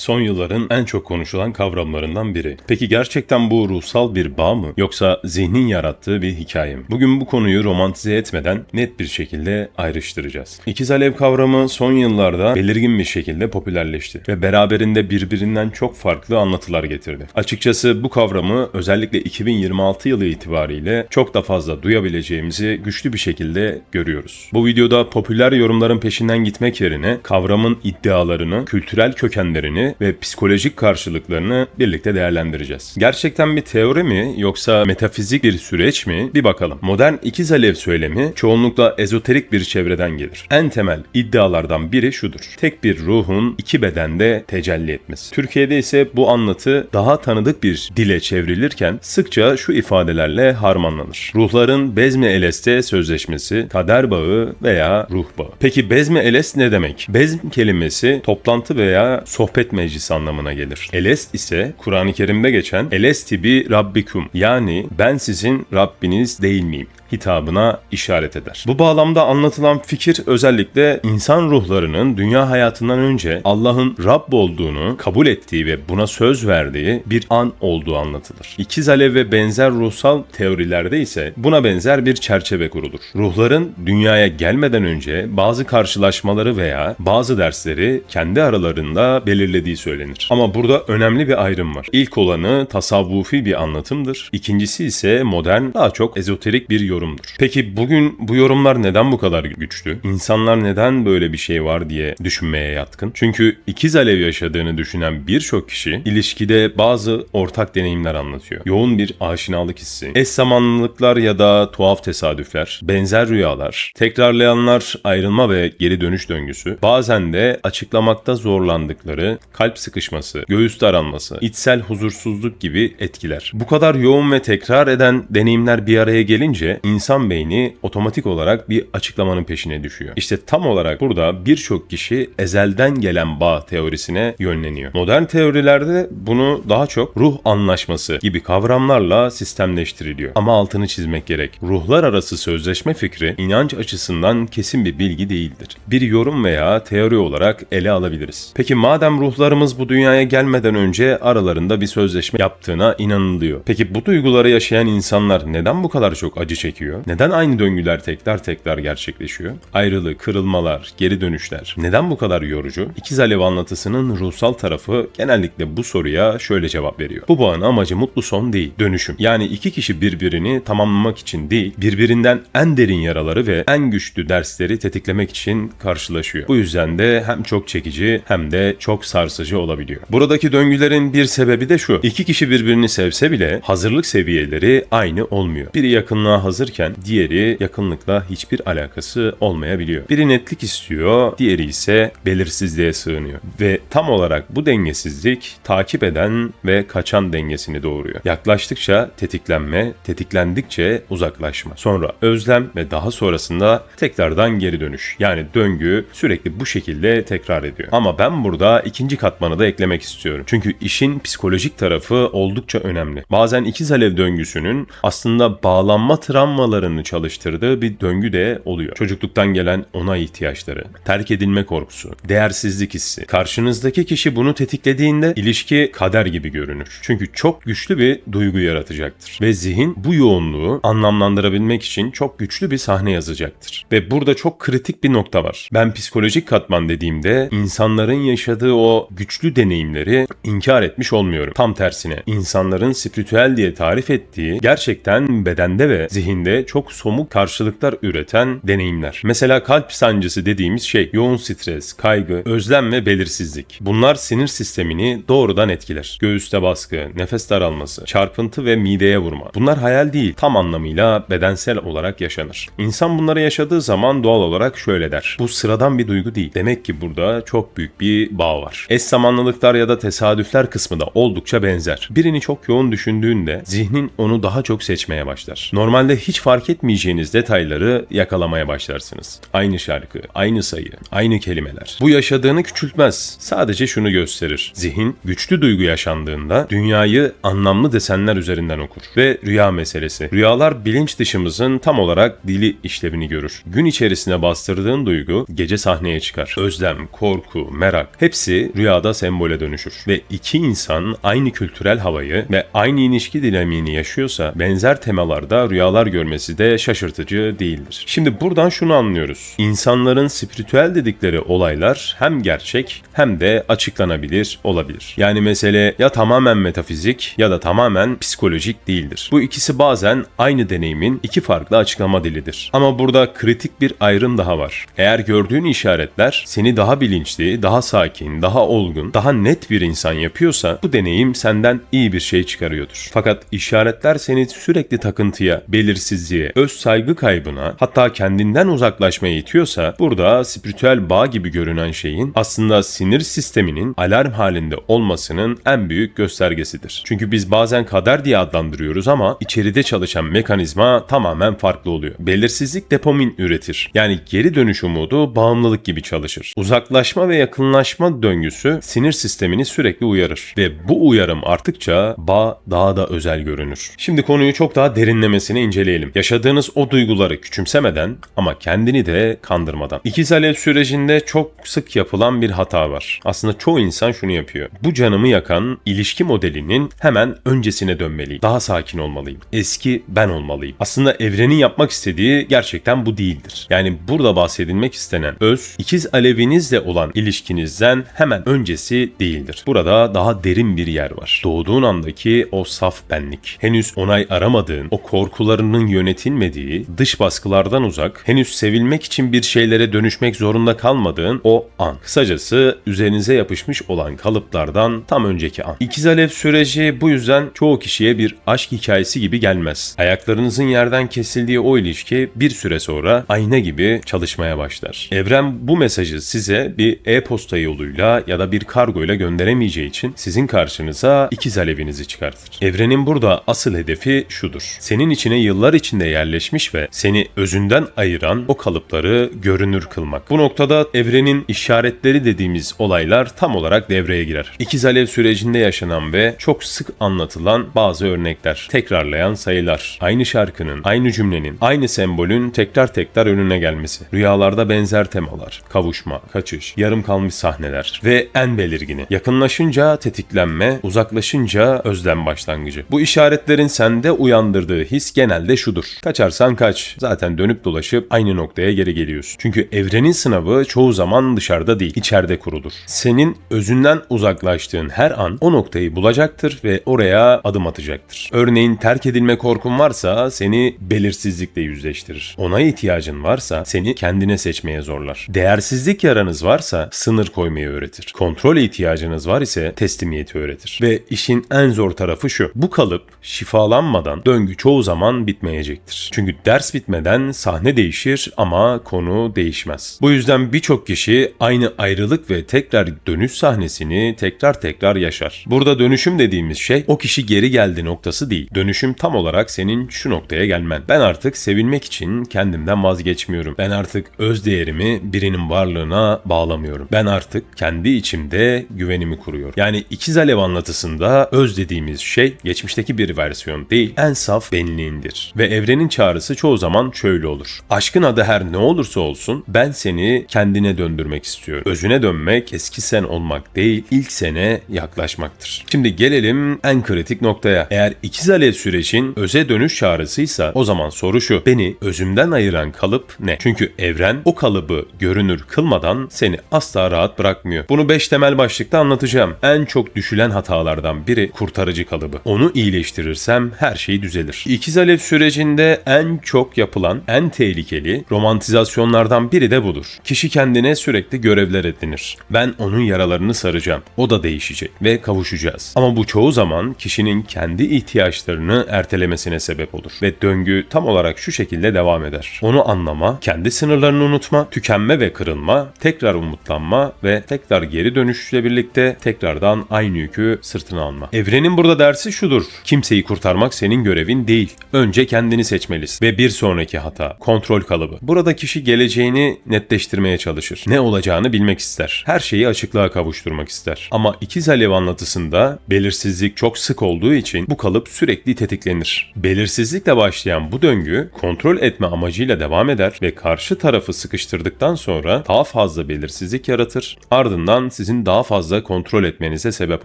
son yılların en çok konuşulan kavramlarından biri. Peki gerçekten bu ruhsal bir bağ mı yoksa zihnin yarattığı bir hikaye mi? Bugün bu konuyu romantize etmeden net bir şekilde ayrıştıracağız. İkiz alev kavramı son yıllarda belirgin bir şekilde popülerleşti ve beraberinde birbirinden çok farklı anlatılar getirdi. Açıkçası bu kavramı özellikle 2026 yılı itibariyle çok da fazla duyabileceğimizi güçlü bir şekilde görüyoruz. Bu videoda popüler yorumların peşinden gitmek yerine kavramın iddialarını, kültürel kökenlerini ve psikolojik karşılıklarını birlikte değerlendireceğiz. Gerçekten bir teori mi yoksa metafizik bir süreç mi? Bir bakalım. Modern ikiz alev söylemi çoğunlukla ezoterik bir çevreden gelir. En temel iddialardan biri şudur. Tek bir ruhun iki bedende tecelli etmesi. Türkiye'de ise bu anlatı daha tanıdık bir dile çevrilirken sıkça şu ifadelerle harmanlanır. Ruhların Bezmi Eleste sözleşmesi, kader bağı veya ruh bağı. Peki Bezmi Elest ne demek? Bezm kelimesi toplantı veya sohbet meclisi anlamına gelir. Elest ise Kur'an-ı Kerim'de geçen Elesti bi Rabbikum yani ben sizin Rabbiniz değil miyim? Hitabına işaret eder. Bu bağlamda anlatılan fikir özellikle insan ruhlarının dünya hayatından önce Allah'ın Rabb olduğunu kabul ettiği ve buna söz verdiği bir an olduğu anlatılır. İkiz alev ve benzer ruhsal teorilerde ise buna benzer bir çerçeve kurulur. Ruhların dünyaya gelmeden önce bazı karşılaşmaları veya bazı dersleri kendi aralarında belirlediği söylenir. Ama burada önemli bir ayrım var. İlk olanı tasavvufi bir anlatımdır. İkincisi ise modern, daha çok ezoterik bir yorumdur. Peki bugün bu yorumlar neden bu kadar güçlü? İnsanlar neden böyle bir şey var diye düşünmeye yatkın? Çünkü ikiz alev yaşadığını düşünen birçok kişi ilişkide bazı ortak deneyimler anlatıyor. Yoğun bir aşinalık hissi, eş zamanlılıklar ya da tuhaf tesadüfler, benzer rüyalar, tekrarlayanlar ayrılma ve geri dönüş döngüsü, bazen de açıklamakta zorlandıkları kalp sıkışması, göğüs daralması, içsel huzursuzluk gibi etkiler. Bu kadar yoğun ve tekrar eden deneyimler bir araya gelince insan beyni otomatik olarak bir açıklamanın peşine düşüyor. İşte tam olarak burada birçok kişi ezelden gelen bağ teorisine yönleniyor. Modern teorilerde bunu daha çok ruh anlaşması gibi kavramlarla sistemleştiriliyor. Ama altını çizmek gerek. Ruhlar arası sözleşme fikri inanç açısından kesin bir bilgi değildir. Bir yorum veya teori olarak ele alabiliriz. Peki madem ruhlarımız bu dünyaya gelmeden önce aralarında bir sözleşme yaptığına inanılıyor. Peki bu duyguları yaşayan insanlar neden bu kadar çok acı çekiyor? Neden aynı döngüler tekrar tekrar gerçekleşiyor? Ayrılık, kırılmalar, geri dönüşler. Neden bu kadar yorucu? İkiz Alev anlatısının ruhsal tarafı genellikle bu soruya şöyle cevap veriyor. Bu bağın amacı mutlu son değil, dönüşüm. Yani iki kişi birbirini tamamlamak için değil, birbirinden en derin yaraları ve en güçlü dersleri tetiklemek için karşılaşıyor. Bu yüzden de hem çok çekici hem de çok sarsıcı olabiliyor. Buradaki döngülerin bir sebebi de şu. İki kişi birbirini sevse bile hazırlık seviyeleri aynı olmuyor. Biri yakınlığa hazırken diğeri yakınlıkla hiçbir alakası olmayabiliyor. Biri netlik istiyor, diğeri ise belirsizliğe sığınıyor. Ve tam olarak bu dengesizlik takip eden ve kaçan dengesini doğuruyor. Yaklaştıkça tetiklenme, tetiklendikçe uzaklaşma. Sonra özlem ve daha sonrasında tekrardan geri dönüş. Yani döngü sürekli bu şekilde tekrar ediyor. Ama ben burada ikinci katmanı da eklemek istiyorum. Çünkü işin psikolojik tarafı oldukça önemli. Bazen ikiz alev döngüsünün aslında bağlanma travmalarını çalıştırdığı bir döngü de oluyor. Çocukluktan gelen ona ihtiyaçları, terk edilme korkusu, değersizlik hissi. Karşınızdaki kişi bunu tetiklediğinde ilişki kader gibi görünür. Çünkü çok güçlü bir duygu yaratacaktır. Ve zihin bu yoğunluğu anlamlandırabilmek için çok güçlü bir sahne yazacaktır. Ve burada çok kritik bir nokta var. Ben psikolojik katman dediğimde insanların yaşadığı o güçlü deneyimleri inkar etmiş olmuyorum. Tam tersine insanların spiritüel diye tarif ettiği gerçekten bedende ve zihinde çok somut karşılıklar üreten deneyimler. Mesela kalp sancısı dediğimiz şey yoğun stres, kaygı, özlem ve belirsizlik. Bunlar sinir sistemini doğrudan etkiler. Göğüste baskı, nefes daralması, çarpıntı ve mideye vurma. Bunlar hayal değil, tam anlamıyla bedensel olarak yaşanır. İnsan bunları yaşadığı zaman doğal olarak şöyle der. Bu sıradan bir duygu değil. Demek ki burada çok büyük bir bağ var. Eş zamanlılıklar ya da tesadüfler kısmı da oldukça benzer. Birini çok yoğun düşündüğünde zihnin onu daha çok seçmeye başlar. Normalde hiç hiç fark etmeyeceğiniz detayları yakalamaya başlarsınız. Aynı şarkı, aynı sayı, aynı kelimeler. Bu yaşadığını küçültmez. Sadece şunu gösterir. Zihin güçlü duygu yaşandığında dünyayı anlamlı desenler üzerinden okur. Ve rüya meselesi. Rüyalar bilinç dışımızın tam olarak dili işlevini görür. Gün içerisine bastırdığın duygu gece sahneye çıkar. Özlem, korku, merak hepsi rüyada sembole dönüşür. Ve iki insan aynı kültürel havayı ve aynı ilişki dinamiğini yaşıyorsa benzer temalarda rüyalar görmesi de şaşırtıcı değildir. Şimdi buradan şunu anlıyoruz. İnsanların spiritüel dedikleri olaylar hem gerçek hem de açıklanabilir olabilir. Yani mesele ya tamamen metafizik ya da tamamen psikolojik değildir. Bu ikisi bazen aynı deneyimin iki farklı açıklama dilidir. Ama burada kritik bir ayrım daha var. Eğer gördüğün işaretler seni daha bilinçli, daha sakin, daha olgun, daha net bir insan yapıyorsa bu deneyim senden iyi bir şey çıkarıyordur. Fakat işaretler seni sürekli takıntıya, belirsizliğe, öz saygı kaybına, hatta kendinden uzaklaşmaya itiyorsa burada spiritüel bağ gibi görünen şeyin aslında sinir sisteminin alarm halinde olmasının en büyük göstergesidir. Çünkü biz bazen kader diye adlandırıyoruz ama içeride çalışan mekanizma tamamen farklı oluyor. Belirsizlik dopamin üretir. Yani geri dönüş umudu bağımlılık gibi çalışır. Uzaklaşma ve yakınlaşma döngüsü sinir sistemini sürekli uyarır ve bu uyarım arttıkça bağ daha da özel görünür. Şimdi konuyu çok daha derinlemesine inceleyelim. Yaşadığınız o duyguları küçümsemeden ama kendini de kandırmadan. İkiz sürecinde çok sık yapılan bir hata var. Aslında çoğu insan şunu yapıyor. Bu canımı yakan ilişki modelinin hemen öncesine dönmeliyim. Daha sakin olmalıyım. Eski ben olmalıyım. Aslında evrenin yapmak istediği gerçekten bu değildir. Yani burada bahsedilmek istenen öz ikiz alevinizle olan ilişkinizden hemen öncesi değildir. Burada daha derin bir yer var. Doğduğun andaki o saf benlik. Henüz onay aramadığın, o korkularının yönetilmediği, dış baskılardan uzak, henüz sevilmek için bir şeylere dönüşmek zorunda kalmadığın o an. Kısacası üzerinize yapışmış olan kalıplardan tam önceki an. İkiz alev süreci bu yüzden çoğu kişiye bir aşk hikayesi gibi gelmez. Ayaklarınızın yerden kesildiği o ilişki bir süre sonra ayna gibi çalışmaya başlar. Evren bu mesajı size bir e-posta yoluyla ya da bir kargoyla gönderemeyeceği için sizin karşınıza ikiz alevinizi çıkartır. Evrenin burada asıl hedefi şudur. Senin içine yıllar içinde yerleşmiş ve seni özünden ayıran o kalıpları görünür kılmak. Bu noktada evrenin işaretleri dediğimiz olaylar tam olarak devreye girer. İkiz alev sürecinde yaşanan ve çok sık anlatılan bazı örnekler. Tekrarlayan sayılar. Aynı şarkının, aynı cümlenin, aynı sembolün tekrar tekrar önüne gelmesi. Rüyalarda benzer temalar. Kavuşma, kaçış, yarım kalmış sahneler ve en belirgini. Yakınlaşınca tetiklenme, uzaklaşınca özlem başlangıcı. Bu işaretlerin sende uyandırdığı his genelde şudur. Kaçarsan kaç. Zaten dönüp dolaşıp aynı noktaya geri geliyorsun. Çünkü evrenin sınavı çoğu zaman dışarıda değil, içeride kurulur. Senin özünden uzaklaştığın her an o noktayı bulacaktır ve oraya adım atacaktır. Örneğin terk edilme korkun varsa seni belirsizlikle yüzleştirir. Ona ihtiyacın varsa seni kendine seçmeye zorlar. Değersizlik yaranız varsa sınır koymayı öğretir. Kontrol ihtiyacınız var ise teslimiyeti öğretir. Ve işin en zor tarafı şu. Bu kalıp şifalanmadan döngü çoğu zaman bitmeyecektir. Çünkü ders bitmeden sahne değişir ama konu değişmez. Bu yüzden birçok kişi aynı ayrılık ve tekrar dönüş sahnesini tekrar tekrar yaşar. Burada dönüşüm dediğimiz şey o kişi geri geldi noktası değil. Dönüşüm tam olarak senin şu noktaya gelmen. Ben artık sevilmek için kendimden vazgeçmiyorum. Ben artık öz değerimi birinin varlığına bağlamıyorum. Ben artık kendi içimde güvenimi kuruyorum. Yani ikiz alev anlatısında öz dediğimiz şey geçmişteki bir versiyon değil, en saf benliğindir. Evrenin çağrısı çoğu zaman şöyle olur. Aşkın adı her ne olursa olsun ben seni kendine döndürmek istiyorum. Özüne dönmek eski sen olmak değil, ilk sene yaklaşmaktır. Şimdi gelelim en kritik noktaya. Eğer ikiz alev sürecin öze dönüş çağrısıysa o zaman soru şu. Beni özümden ayıran kalıp ne? Çünkü evren o kalıbı görünür kılmadan seni asla rahat bırakmıyor. Bunu 5 temel başlıkta anlatacağım. En çok düşülen hatalardan biri kurtarıcı kalıbı. Onu iyileştirirsem her şey düzelir. İkiz alev sürecinde en çok yapılan, en tehlikeli romantizasyonlardan biri de budur. Kişi kendine sürekli görevler edinir. Ben onun yaralarını saracağım. O da değişecek ve kavuşacağız. Ama bu çoğu zaman kişinin kendi ihtiyaçlarını ertelemesine sebep olur. Ve döngü tam olarak şu şekilde devam eder. Onu anlama, kendi sınırlarını unutma, tükenme ve kırılma, tekrar umutlanma ve tekrar geri dönüşle birlikte tekrardan aynı yükü sırtına alma. Evrenin burada dersi şudur. Kimseyi kurtarmak senin görevin değil. Önce kendini kendini seçmelisin. Ve bir sonraki hata, kontrol kalıbı. Burada kişi geleceğini netleştirmeye çalışır. Ne olacağını bilmek ister. Her şeyi açıklığa kavuşturmak ister. Ama ikiz alev anlatısında belirsizlik çok sık olduğu için bu kalıp sürekli tetiklenir. Belirsizlikle başlayan bu döngü kontrol etme amacıyla devam eder ve karşı tarafı sıkıştırdıktan sonra daha fazla belirsizlik yaratır. Ardından sizin daha fazla kontrol etmenize sebep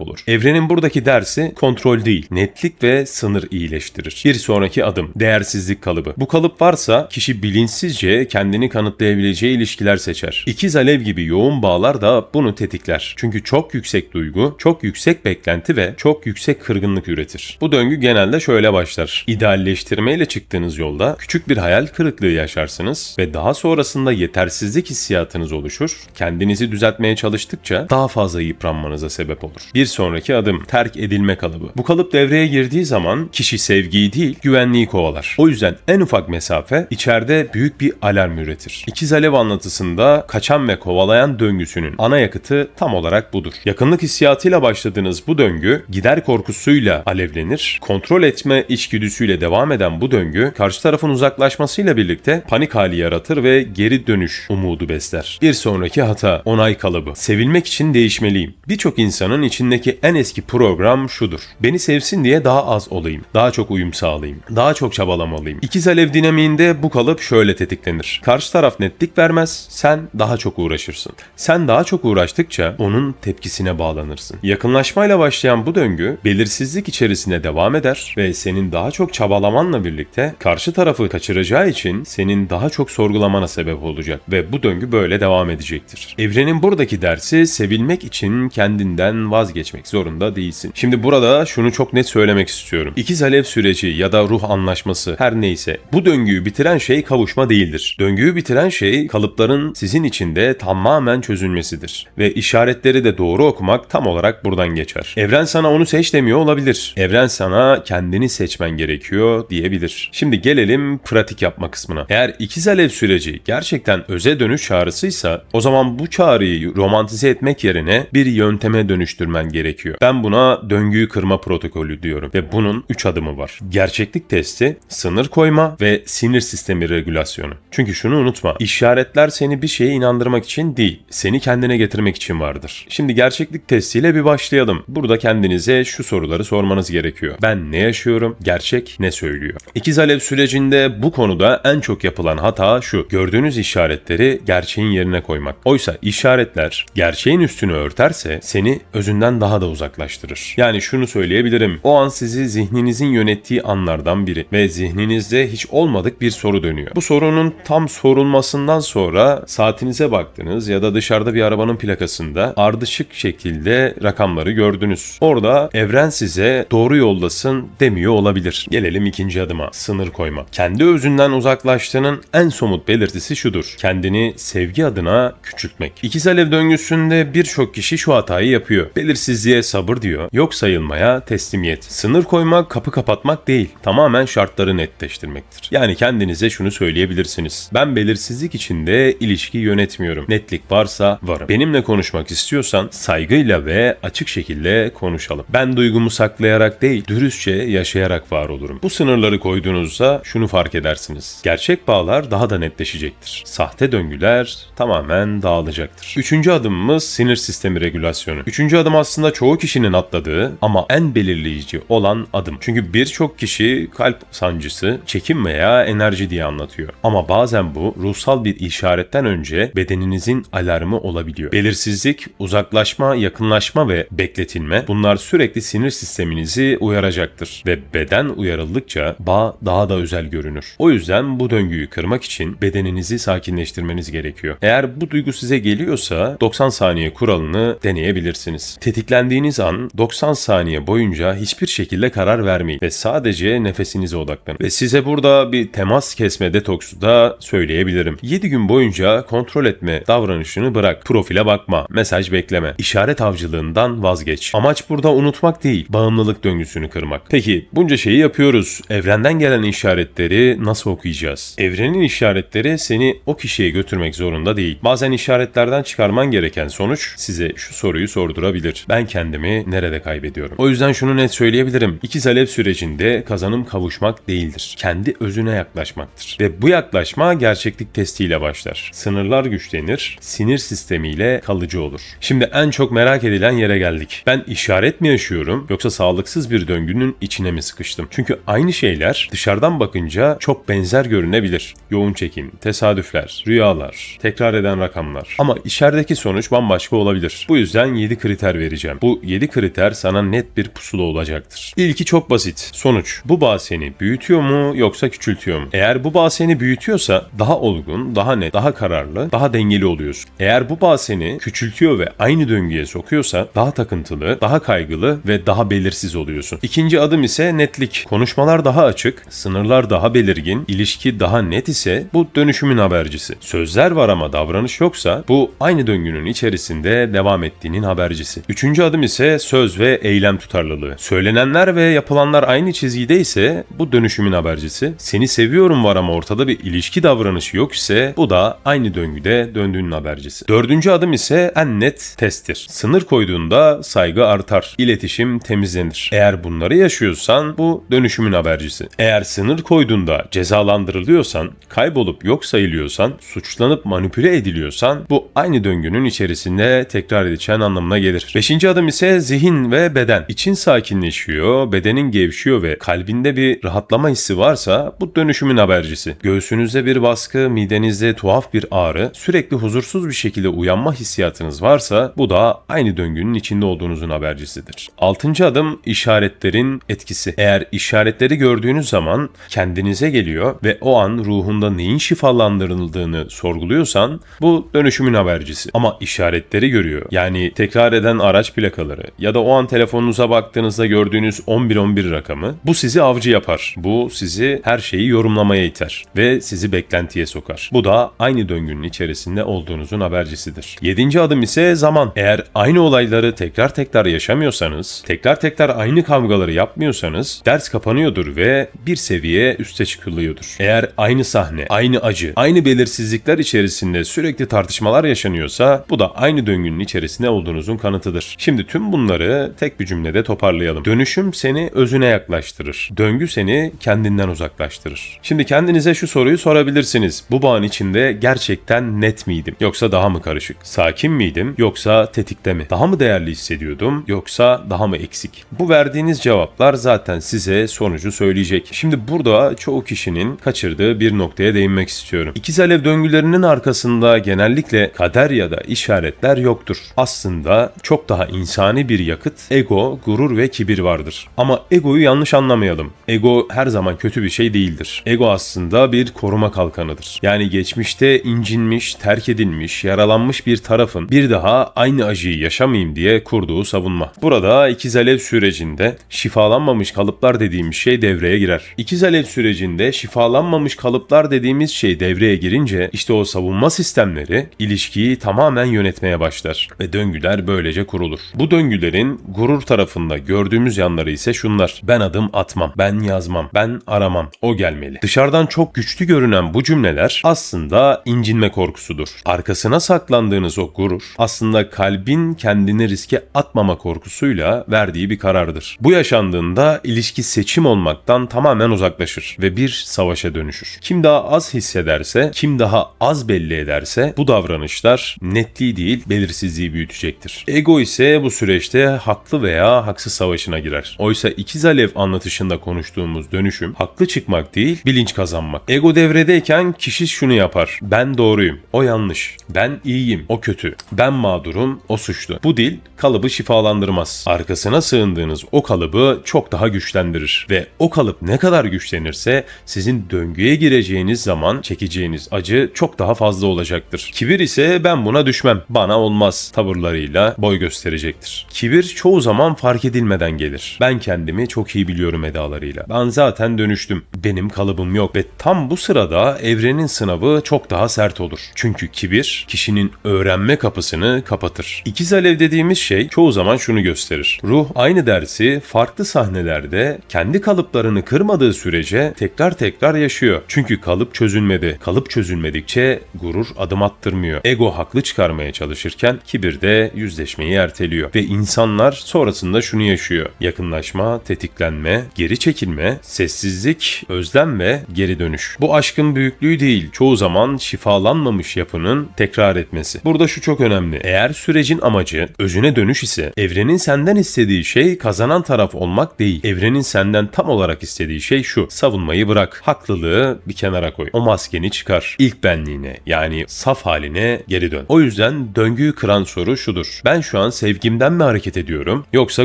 olur. Evrenin buradaki dersi kontrol değil, netlik ve sınır iyileştirir. Bir sonraki adım değersizlik kalıbı. Bu kalıp varsa kişi bilinçsizce kendini kanıtlayabileceği ilişkiler seçer. İkiz alev gibi yoğun bağlar da bunu tetikler. Çünkü çok yüksek duygu, çok yüksek beklenti ve çok yüksek kırgınlık üretir. Bu döngü genelde şöyle başlar. İdealleştirmeyle çıktığınız yolda küçük bir hayal kırıklığı yaşarsınız ve daha sonrasında yetersizlik hissiyatınız oluşur. Kendinizi düzeltmeye çalıştıkça daha fazla yıpranmanıza sebep olur. Bir sonraki adım terk edilme kalıbı. Bu kalıp devreye girdiği zaman kişi sevgiyi değil güvenliği kovalar. O yüzden en ufak mesafe içeride büyük bir alarm üretir. İkiz alev anlatısında kaçan ve kovalayan döngüsünün ana yakıtı tam olarak budur. Yakınlık hissiyatıyla başladığınız bu döngü gider korkusuyla alevlenir. Kontrol etme içgüdüsüyle devam eden bu döngü karşı tarafın uzaklaşmasıyla birlikte panik hali yaratır ve geri dönüş umudu besler. Bir sonraki hata onay kalıbı. Sevilmek için değişmeliyim. Birçok insanın içindeki en eski program şudur. Beni sevsin diye daha az olayım. Daha çok uyum sağlayayım. Daha çok çabalamalıyım. İkiz alev dinamiğinde bu kalıp şöyle tetiklenir. Karşı taraf netlik vermez, sen daha çok uğraşırsın. Sen daha çok uğraştıkça onun tepkisine bağlanırsın. Yakınlaşmayla başlayan bu döngü belirsizlik içerisinde devam eder ve senin daha çok çabalamanla birlikte karşı tarafı kaçıracağı için senin daha çok sorgulamana sebep olacak ve bu döngü böyle devam edecektir. Evrenin buradaki dersi sevilmek için kendinden vazgeçmek zorunda değilsin. Şimdi burada şunu çok net söylemek istiyorum. İkiz alev süreci ya da ruh anlaşması her neyse bu döngüyü bitiren şey kavuşma değildir. Döngüyü bitiren şey kalıpların sizin içinde tamamen çözülmesidir. Ve işaretleri de doğru okumak tam olarak buradan geçer. Evren sana onu seç demiyor olabilir. Evren sana kendini seçmen gerekiyor diyebilir. Şimdi gelelim pratik yapma kısmına. Eğer ikiz alev süreci gerçekten öze dönüş çağrısıysa o zaman bu çağrıyı romantize etmek yerine bir yönteme dönüştürmen gerekiyor. Ben buna döngüyü kırma protokolü diyorum ve bunun 3 adımı var. Gerçeklik testi, sınır koyma ve sinir sistemi regülasyonu. Çünkü şunu unutma. işaretler seni bir şeye inandırmak için değil, seni kendine getirmek için vardır. Şimdi gerçeklik testiyle bir başlayalım. Burada kendinize şu soruları sormanız gerekiyor. Ben ne yaşıyorum? Gerçek ne söylüyor? İkiz alev sürecinde bu konuda en çok yapılan hata şu. Gördüğünüz işaretleri gerçeğin yerine koymak. Oysa işaretler gerçeğin üstünü örterse seni özünden daha da uzaklaştırır. Yani şunu söyleyebilirim. O an sizi zihninizin yönettiği anlardan biri ve zihninizde hiç olmadık bir soru dönüyor. Bu sorunun tam sorulmasından sonra saatinize baktınız ya da dışarıda bir arabanın plakasında ardışık şekilde rakamları gördünüz. Orada evren size doğru yoldasın demiyor olabilir. Gelelim ikinci adıma. Sınır koyma. Kendi özünden uzaklaştığının en somut belirtisi şudur. Kendini sevgi adına küçültmek. İkiz alev döngüsünde birçok kişi şu hatayı yapıyor. Belirsizliğe sabır diyor. Yok sayılmaya teslimiyet. Sınır koymak kapı kapatmak değil. Tamamen şartları netleştirmektir. Yani kendinize şunu söyleyebilirsiniz. Ben belirsizlik içinde ilişki yönetmiyorum. Netlik varsa varım. Benimle konuşmak istiyorsan saygıyla ve açık şekilde konuşalım. Ben duygumu saklayarak değil, dürüstçe yaşayarak var olurum. Bu sınırları koyduğunuzda şunu fark edersiniz. Gerçek bağlar daha da netleşecektir. Sahte döngüler tamamen dağılacaktır. Üçüncü adımımız sinir sistemi regülasyonu. Üçüncü adım aslında çoğu kişinin atladığı ama en belirleyici olan adım. Çünkü birçok kişi kalp sancısı, çekim veya enerji diye anlatıyor. Ama bazen bu ruhsal bir işaretten önce bedeninizin alarmı olabiliyor. Belirsizlik, uzaklaşma, yakınlaşma ve bekletilme bunlar sürekli sinir sisteminizi uyaracaktır ve beden uyarıldıkça bağ daha da özel görünür. O yüzden bu döngüyü kırmak için bedeninizi sakinleştirmeniz gerekiyor. Eğer bu duygu size geliyorsa 90 saniye kuralını deneyebilirsiniz. Tetiklendiğiniz an 90 saniye boyunca hiçbir şekilde karar vermeyin ve sadece nefesinize odaklanın. Ve size burada bir temas kesme detoksu da söyleyebilirim. 7 gün boyunca kontrol etme davranışını bırak. Profile bakma, mesaj bekleme, işaret avcılığından vazgeç. Amaç burada unutmak değil, bağımlılık döngüsünü kırmak. Peki bunca şeyi yapıyoruz. Evrenden gelen işaretleri nasıl okuyacağız? Evrenin işaretleri seni o kişiye götürmek zorunda değil. Bazen işaretlerden çıkarman gereken sonuç size şu soruyu sordurabilir. Ben kendimi nerede kaybediyorum? O yüzden şunu net söyleyebilirim. İkiz alev sürecinde kazanım kavuşmak değildir. Kendi özüne yaklaşmaktır. Ve bu yaklaşma gerçeklik testiyle başlar. Sınırlar güçlenir, sinir sistemiyle kalıcı olur. Şimdi en çok merak edilen yere geldik. Ben işaret mi yaşıyorum yoksa sağlıksız bir döngünün içine mi sıkıştım? Çünkü aynı şeyler dışarıdan bakınca çok benzer görünebilir. Yoğun çekim, tesadüfler, rüyalar, tekrar eden rakamlar. Ama içerideki sonuç bambaşka olabilir. Bu yüzden 7 kriter vereceğim. Bu 7 kriter sana net bir pusula olacaktır. İlki çok basit. Sonuç. Bu bağ seni büyütüyor mu yoksa küçültüyor mu? Eğer bu bağ seni büyütüyorsa daha olgun, daha net, daha kararlı, daha dengeli oluyorsun. Eğer bu bağ seni küçültüyor ve aynı döngüye sokuyorsa daha takıntılı, daha kaygılı ve daha belirsiz oluyorsun. İkinci adım ise netlik. Konuşmalar daha açık, sınırlar daha belirgin, ilişki daha net ise bu dönüşümün habercisi. Sözler var ama davranış yoksa bu aynı döngünün içerisinde devam ettiğinin habercisi. Üçüncü adım ise söz ve eylem tutarlılığı. Söylenenler ve yapılanlar aynı çizgide ise bu dönüşümün habercisi. Seni seviyorum var ama ortada bir ilişki davranışı yok ise bu da aynı döngüde döndüğünün habercisi. Dördüncü adım ise en net testtir. Sınır koyduğunda saygı artar, iletişim temizlenir. Eğer bunları yaşıyorsan bu dönüşümün habercisi. Eğer sınır koyduğunda cezalandırılıyorsan, kaybolup yok sayılıyorsan, suçlanıp manipüle ediliyorsan bu aynı döngünün içerisinde tekrar edeceğin anlamına gelir. Beşinci adım ise zihin ve beden. İçin sakinleşiyor, bedenin gevşiyor ve kalbinde bir rahatlama hissi varsa bu dönüşümün habercisi. Göğsünüzde bir baskı, midenizde tuhaf bir ağrı, sürekli huzursuz bir şekilde uyanma hissiyatınız varsa bu da aynı döngünün içinde olduğunuzun habercisidir. Altıncı adım işaretlerin etkisi. Eğer işaretleri gördüğünüz zaman kendinize geliyor ve o an ruhunda neyin şifalandırıldığını sorguluyorsan bu dönüşümün habercisi. Ama işaretleri görüyor. Yani tekrar eden araç plakaları ya da o an telefonunuza baktığınızda gördüğünüz 1111 rakamı bu sizi avcı yapar. Bu sizi her şeyi yorumlamaya iter ve sizi beklentiye sokar. Bu da aynı döngünün içerisinde olduğunuzun habercisidir. Yedinci adım ise zaman. Eğer aynı olayları tekrar tekrar yaşamıyorsanız, tekrar tekrar aynı kavgaları yapmıyorsanız ders kapanıyordur ve bir seviye üste çıkılıyordur. Eğer aynı sahne, aynı acı, aynı belirsizlikler içerisinde sürekli tartışmalar yaşanıyorsa bu da aynı döngünün içerisinde olduğunuzun kanıtıdır. Şimdi tüm bunları tek bir cümlede toparlayalım. Dönüşüm seni özüne yaklaştırır. Döngü seni kendinden uzaklaştırır. Şimdi kendinize şu soruyu sorabilirsiniz. Bu bağın içinde gerçekten net miydim? Yoksa daha mı karışık? Sakin miydim? Yoksa tetikte mi? Daha mı değerli hissediyordum? Yoksa daha mı eksik? Bu verdiğiniz cevaplar zaten size sonucu söyleyecek. Şimdi burada çoğu kişinin kaçırdığı bir noktaya değinmek istiyorum. İkiz alev döngülerinin arkasında genellikle kader ya da işaretler yoktur. Aslında çok daha insani bir yakıt, ego, gurur ve kibir vardır. Ama egoyu yanlış anlamayalım. Ego her zaman kötü bir şey değildir. Ego aslında bir koruma kalkanıdır. Yani geçmişte incinmiş, terk edilmiş, yaralanmış bir tarafın bir daha aynı acıyı yaşamayayım diye kurduğu savunma. Burada ikiz alev sürecinde şifalanmamış kalıplar dediğimiz şey devreye girer. İkiz alev sürecinde şifalanmamış kalıplar dediğimiz şey devreye girince işte o savunma sistemleri ilişkiyi tamamen yönetmeye başlar ve döngüler böylece kurulur. Bu döngülerin gurur tarafında gördüğümüz yanları ise şunlar. Ben adım atmam, ben yazmam, ben aramam, o gelmeli. Dışarıdan çok güçlü görünen bu cümleler aslında incinme korkusudur. Arkasına saklandığınız o gurur aslında kalbin kendini riske atmama korkusuyla verdiği bir karardır. Bu yaşandığında ilişki seçim olmaktan tamamen uzaklaşır ve bir savaşa dönüşür. Kim daha az hissederse, kim daha az belli ederse bu davranışlar netliği değil belirsizliği büyütecektir. Ego ise bu süreçte haklı veya haksız savaşına girer. Oysa ikiz alev anlatışında konuştuğumuz dönüşüm haklı çıkmak değil bilinç kazanmak. Ego devredeyken kişi şunu yapar. Ben doğruyum, o yanlış. Ben iyiyim, o kötü. Ben mağdurum, o suçlu. Bu dil kalıbı şifalandırmaz. Arkasına sığındığınız o kalıbı çok daha güçlendirir ve o kalıp ne kadar güçlenirse sizin döngüye gireceğiniz zaman çekeceğiniz acı çok daha fazla olacaktır. Kibir ise ben buna düşmem, bana olmaz tavırlarıyla boy gösterecektir. Kibir çoğu zaman fark edilmeden gelir. Ben kendimi çok iyi biliyorum edalarıyla. Ben zaten dönüştüm. Benim kalıbım yok ve tam bu sırada evrenin sınavı çok daha sert olur. Çünkü kibir kişinin öğrenme kapısını kapatır. İkiz alev dediğimiz şey çoğu zaman şunu gösterir. Ruh aynı dersi farklı sahnelerde kendi kalıplarını kırmadığı sürece tekrar tekrar yaşıyor. Çünkü kalıp çözülmedi. Kalıp çözülmedikçe gurur adım attırmıyor. Ego haklı çıkarmaya çalışırken kibir de yüzleşmeyi erteliyor. Ve insanlar sonrasında şunu yaşıyor. Yakınlaşma, tetiklenme, geri çekilme, Sessizlik, özlem ve geri dönüş. Bu aşkın büyüklüğü değil, çoğu zaman şifalanmamış yapının tekrar etmesi. Burada şu çok önemli. Eğer sürecin amacı özüne dönüş ise evrenin senden istediği şey kazanan taraf olmak değil. Evrenin senden tam olarak istediği şey şu. Savunmayı bırak. Haklılığı bir kenara koy. O maskeni çıkar. İlk benliğine yani saf haline geri dön. O yüzden döngüyü kıran soru şudur. Ben şu an sevgimden mi hareket ediyorum yoksa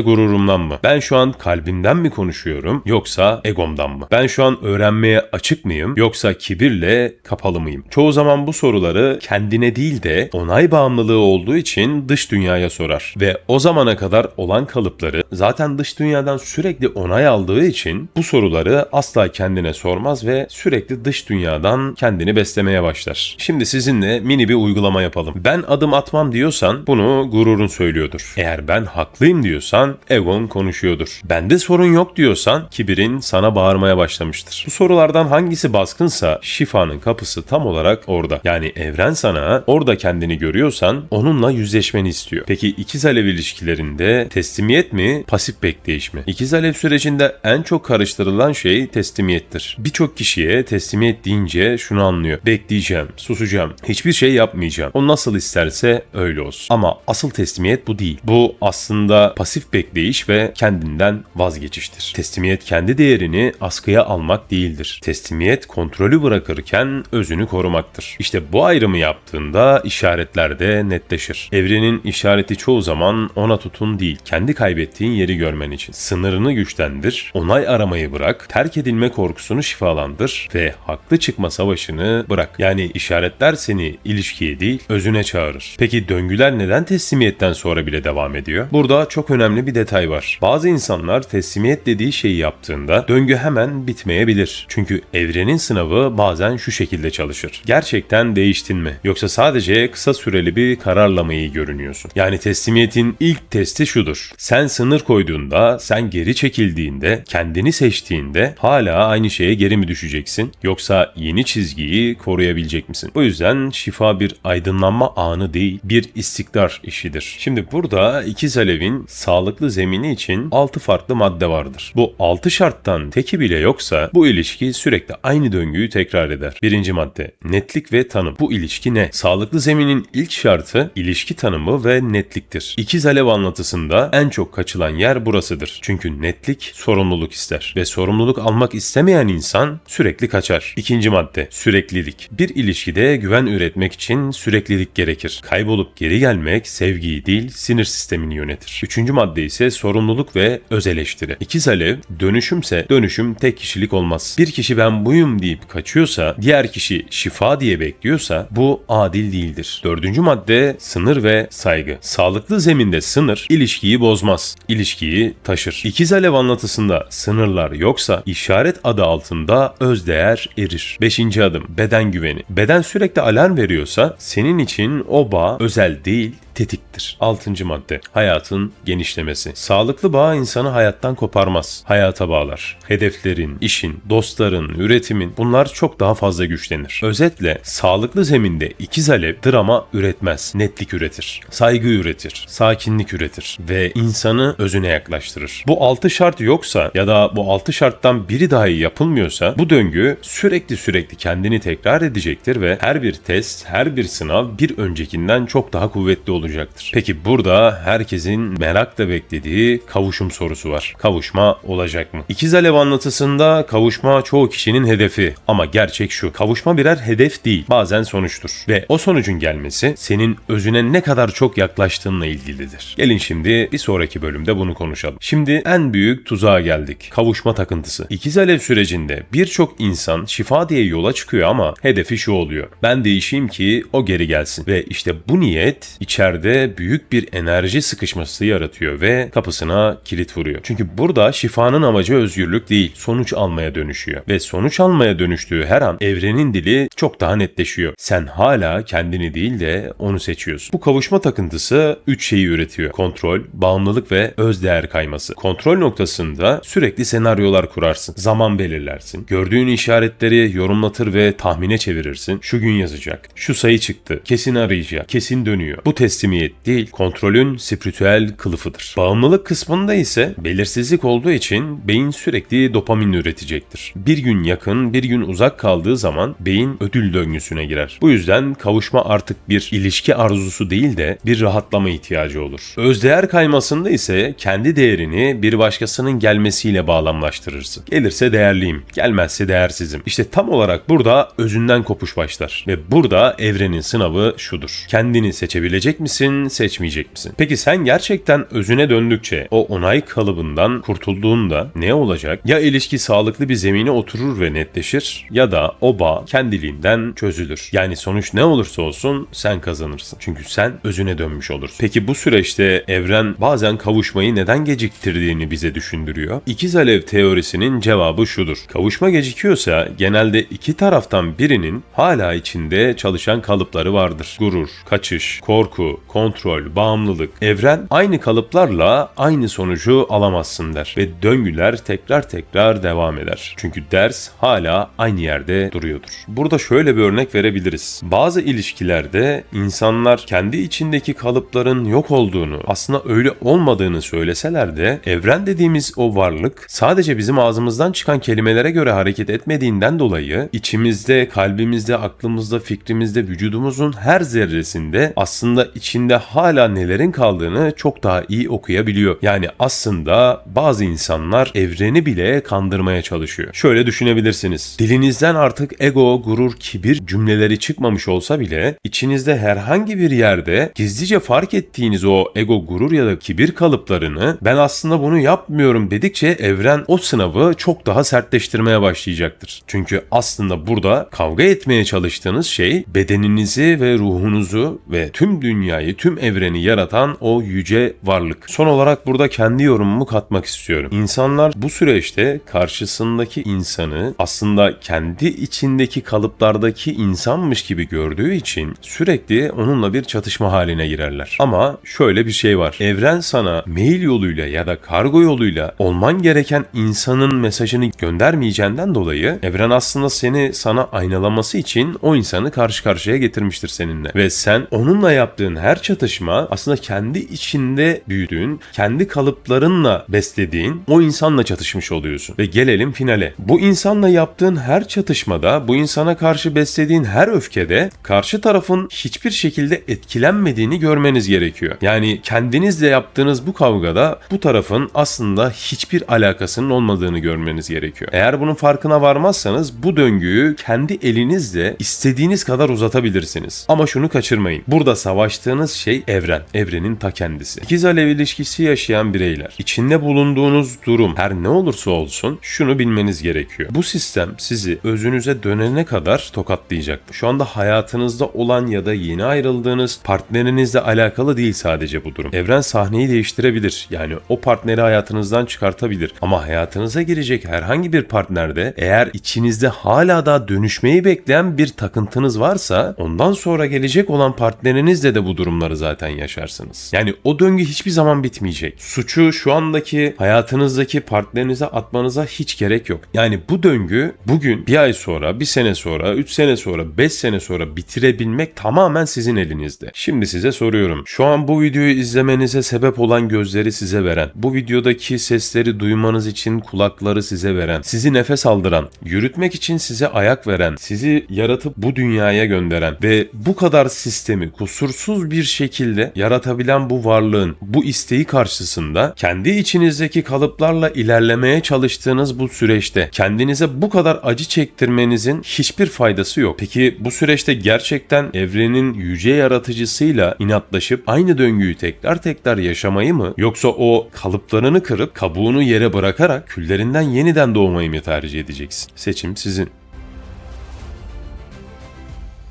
gururumdan mı? Ben şu an kalbimden mi konuşuyorum yoksa egomdan mı? Ben şu an öğrenmeye açık mıyım yoksa kibirle kapalı mıyım? Çoğu zaman bu soruları kendine değil de onay bağımlılığı olduğu için dış dünyaya sorar. Ve o zamana kadar olan kalıpları zaten dış dünyadan sürekli onay aldığı için bu soruları asla kendine sormaz ve sürekli dış dünyadan kendini beslemeye başlar. Şimdi sizinle mini bir uygulama yapalım. Ben adım atmam diyorsan bunu gururun söylüyordur. Eğer ben haklıyım diyorsan egon konuşuyordur. Bende sorun yok diyorsan kibirin sana bağırmaya başlamıştır. Bu sorulardan hangisi baskınsa şifanın kapısı tam olarak orada. Yani evren sana orada kendini görüyorsan onunla yüzleşmeni istiyor. Peki ikiz alev ilişkilerinde teslimiyet mi, pasif bekleyiş mi? İkiz alev sürecinde en çok karıştırılan şey teslimiyettir. Birçok kişiye teslimiyet deyince şunu anlıyor. Bekleyeceğim, susacağım, hiçbir şey yapmayacağım. O nasıl isterse öyle olsun. Ama asıl teslimiyet bu değil. Bu aslında pasif bekleyiş ve kendinden vazgeçiştir. Teslimiyet kendi değerini askıya almak değildir. Teslimiyet kontrolü bırakırken özünü korumaktır. İşte bu ayrımı yaptığında işaretlerde netleşir. Evrenin işareti çoğu zaman ona tutun değil, kendi kaybettiğin yeri görmen için. Sınırını güçlendir, onay aramayı bırak, terk edilme korkusunu şifalandır ve haklı çıkma savaşını bırak. Yani işaretler seni ilişkiye değil, özüne çağırır. Peki döngüler neden teslimiyetten sonra bile devam ediyor? Burada çok önemli bir detay var. Bazı insanlar teslimiyet dediği şeyi yaptığında döngü hemen bitmeyebilir. Çünkü evrenin sınavı bazen şu şekilde çalışır. Gerçekten değiştin mi? Yoksa sadece kısa süreli bir kararla mı iyi görünüyorsun? Yani teslimiyetin ilk testi şudur. Sen sınır koyduğunda, sen geri çekildiğinde, kendini seçtiğinde hala aynı şeye geri mi düşeceksin? Yoksa yeni çizgiyi koruyabilecek misin? Bu yüzden şifa bir aydınlanma anı değil, bir istikrar işidir. Şimdi burada ikiz alevin sağlıklı zemini için 6 farklı madde vardır. Bu 6 şarttan teki bile yoksa bu ilişki sürekli aynı döngüyü tekrar eder. Birinci madde netlik ve tanım. Bu ilişki ne? Sağlıklı zeminin ilk şartı ilişki tanımı ve netliktir. İkiz alev anlatısında en çok kaçılan yer burasıdır. Çünkü netlik sorumluluk ister ve sorumluluk almak istemeyen insan sürekli kaçar. İkinci madde süreklilik. Bir ilişkide güven üretmek için süreklilik gerekir. Kaybolup geri gelmek sevgiyi değil sinir sistemini yönetir. Üçüncü madde ise sorumluluk ve öz eleştiri. İkiz alev dönüşümse dönüşüm tek kişilik olmaz. Bir kişi ben buyum deyip kaçıyorsa, diğer kişi şifa diye bekliyorsa bu adil değildir. Dördüncü madde sınır ve saygı. Sağlıklı zeminde sınır ilişkiyi bozmaz, ilişkiyi taşır. İkiz alev anlatısında sınırlar yoksa işaret adı altında özdeğer erir. Beşinci adım beden güveni. Beden sürekli alarm veriyorsa senin için o bağ özel değil tetiktir. Altıncı madde. Hayatın genişlemesi. Sağlıklı bağ insanı hayattan koparmaz. Hayata bağlar. Hedeflerin, işin, dostların, üretimin bunlar çok daha fazla güçlenir. Özetle sağlıklı zeminde ikiz alev drama üretmez. Netlik üretir. Saygı üretir. Sakinlik üretir. Ve insanı özüne yaklaştırır. Bu altı şart yoksa ya da bu altı şarttan biri dahi yapılmıyorsa bu döngü sürekli sürekli kendini tekrar edecektir ve her bir test, her bir sınav bir öncekinden çok daha kuvvetli olacaktır. Peki burada herkesin merakla beklediği kavuşum sorusu var. Kavuşma olacak mı? İkiz Alev anlatısında kavuşma çoğu kişinin hedefi ama gerçek şu. Kavuşma birer hedef değil, bazen sonuçtur. Ve o sonucun gelmesi senin özüne ne kadar çok yaklaştığınla ilgilidir. Gelin şimdi bir sonraki bölümde bunu konuşalım. Şimdi en büyük tuzağa geldik. Kavuşma takıntısı. İkiz Alev sürecinde birçok insan şifa diye yola çıkıyor ama hedefi şu oluyor. Ben değişeyim ki o geri gelsin. Ve işte bu niyet içeride büyük bir enerji sıkışması yaratıyor ve kapısına kilit vuruyor. Çünkü burada şifanın amacı özgürlük değil, sonuç almaya dönüşüyor. Ve sonuç almaya dönüştüğü her an evrenin dili çok daha netleşiyor. Sen hala kendini değil de onu seçiyorsun. Bu kavuşma takıntısı üç şeyi üretiyor. Kontrol, bağımlılık ve özdeğer kayması. Kontrol noktasında sürekli senaryolar kurarsın. Zaman belirlersin. Gördüğün işaretleri yorumlatır ve tahmine çevirirsin. Şu gün yazacak. Şu sayı çıktı. Kesin arayacak. Kesin dönüyor. Bu testi teslimiyet değil, kontrolün spiritüel kılıfıdır. Bağımlılık kısmında ise belirsizlik olduğu için beyin sürekli dopamin üretecektir. Bir gün yakın, bir gün uzak kaldığı zaman beyin ödül döngüsüne girer. Bu yüzden kavuşma artık bir ilişki arzusu değil de bir rahatlama ihtiyacı olur. Özdeğer kaymasında ise kendi değerini bir başkasının gelmesiyle bağlamlaştırırsın. Gelirse değerliyim, gelmezse değersizim. İşte tam olarak burada özünden kopuş başlar. Ve burada evrenin sınavı şudur. Kendini seçebilecek misin, seçmeyecek misin? Peki sen gerçekten özüne döndükçe o onay kalıbından kurtulduğunda ne olacak? Ya ilişki sağlıklı bir zemine oturur ve netleşir ya da o bağ kendiliğinden çözülür. Yani sonuç ne olursa olsun sen kazanırsın. Çünkü sen özüne dönmüş olursun. Peki bu süreçte evren bazen kavuşmayı neden geciktirdiğini bize düşündürüyor. İkiz alev teorisinin cevabı şudur. Kavuşma gecikiyorsa genelde iki taraftan birinin hala içinde çalışan kalıpları vardır. Gurur, kaçış, korku, kontrol, bağımlılık. Evren aynı kalıplarla aynı sonucu alamazsın der ve döngüler tekrar tekrar devam eder. Çünkü ders hala aynı yerde duruyordur. Burada şöyle bir örnek verebiliriz. Bazı ilişkilerde insanlar kendi içindeki kalıpların yok olduğunu, aslında öyle olmadığını söyleseler de evren dediğimiz o varlık sadece bizim ağzımızdan çıkan kelimelere göre hareket etmediğinden dolayı içimizde, kalbimizde, aklımızda, fikrimizde, vücudumuzun her zerresinde aslında içinde hala nelerin kaldığını çok daha iyi okuyabiliyor. Yani aslında bazı insanlar evreni bile kandırmaya çalışıyor. Şöyle düşünebilirsiniz. Dilinizden artık ego, gurur, kibir cümleleri çıkmamış olsa bile içinizde herhangi bir yerde gizlice fark ettiğiniz o ego, gurur ya da kibir kalıplarını ben aslında bunu yapmıyorum dedikçe evren o sınavı çok daha sertleştirmeye başlayacaktır. Çünkü aslında burada kavga etmeye çalıştığınız şey bedeninizi ve ruhunuzu ve tüm dünyayı, tüm evreni yaratan o yüce varlık. Son olarak burada kendi yorumumu katmak istiyorum. İnsanlar bu süreçte karşısındaki insanı aslında kendi içindeki kalıplardaki insanmış gibi gördüğü için sürekli onunla bir çatışma haline girerler. Ama şöyle bir şey var. Evren sana mail yoluyla ya da kargo yoluyla olman gereken insanın mesajını göndermeyeceğinden dolayı evren aslında seni sana aynalaması için o insanı karşı karşıya getirmiştir seninle. Ve sen onunla yaptığın her çatışma aslında kendi içinde büyüdüğün, kendi kalıplarınla beslediğin o insanla çatışmış oluyorsun. Ve gelelim finale. Bu insanla yaptığın her çatışmada, bu insana karşı beslediğin her öfkede karşı tarafın hiçbir şekilde etkilenmediğini görmeniz gerekiyor. Yani kendinizle yaptığınız bu kavgada bu tarafın aslında hiçbir alakasının olmadığını görmeniz gerekiyor. Eğer bunun farkına varmazsanız bu döngüyü kendi elinizle istediğiniz kadar uzatabilirsiniz. Ama şunu kaçırmayın. Burada savaştığınız şey evren. Evrenin ta kendisi. İkiz alev ilişkisi yaşayan bireyler. İçinde bulunduğunuz durum her ne olursa olsun şunu bilmeniz gerekiyor. Bu sistem sizi özünüze dönene kadar tokatlayacaktır. Şu anda hayatınızda olan ya da yeni ayrıldığınız partnerinizle alakalı değil sadece bu durum. Evren sahneyi değiştirebilir. Yani o partneri hayatınızdan çıkartabilir. Ama hayatınıza girecek herhangi bir partnerde eğer içinizde hala daha dönüşmeyi bekleyen bir takıntınız varsa ondan sonra gelecek olan partnerinizle de bu durumları zaten yaşarsınız. Yani o döngü hiçbir zaman bitmeyecek. Suçu şu andaki hayatınızdaki partnerinize atmanıza hiç gerek yok. Yani bu döngü bugün bir ay sonra, bir sene sonra, üç sene sonra, beş sene sonra bitirebilmek tamamen sizin elinizde. Şimdi size soruyorum. Şu an bu videoyu izlemenize sebep olan gözleri size veren, bu videodaki sesleri duymanız için kulakları size veren, sizi nefes aldıran, yürütmek için size ayak veren, sizi yaratıp bu dünyaya gönderen ve bu kadar sistemi kusursuz bir şekilde yaratabilen bu varlığın bu isteği karşısında kendi içinizdeki kalıplarla ilerlemeye çalıştığınız bu süreçte kendinize bu kadar acı çektirmenizin hiçbir faydası yok. Peki bu süreçte gerçekten evrenin yüce yaratıcısıyla inatlaşıp aynı döngüyü tekrar tekrar yaşamayı mı yoksa o kalıplarını kırıp kabuğunu yere bırakarak küllerinden yeniden doğmayı mı tercih edeceksin? Seçim sizin.